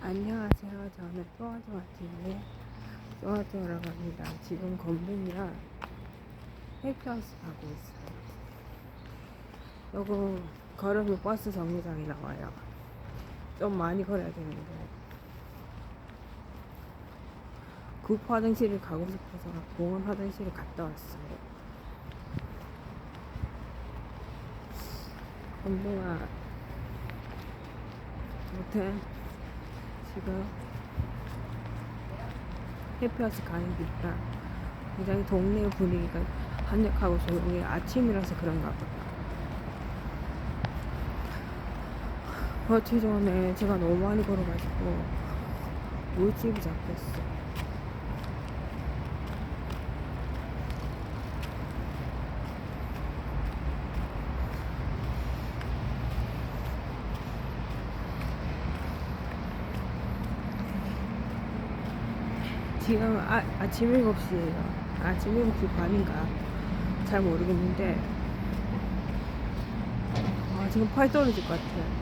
안녕하세요. 저는 또아조 마티브의 또아조라고 합니다. 지금 건봉이랑 헬프하우스 가고 있어요. 요거 걸으면 버스 정류장이 나와요. 좀 많이 걸어야 되는데 급 화장실을 가고 싶어서 공원 화장실을 갔다 왔어요. 건봉아 아무튼 지금 해피하우스 가는 길이라 굉장히 동네 분위기가 한적하고 조용히 아침이라서 그런가 봐요. 며칠 전에 제가 너무 많이 걸어가지고 물집이 잡혔어. 지금 아, 아침 7시에요. 아침 7시 반인가? 잘 모르겠는데, 아, 지금 팔 떨어질 것 같아요.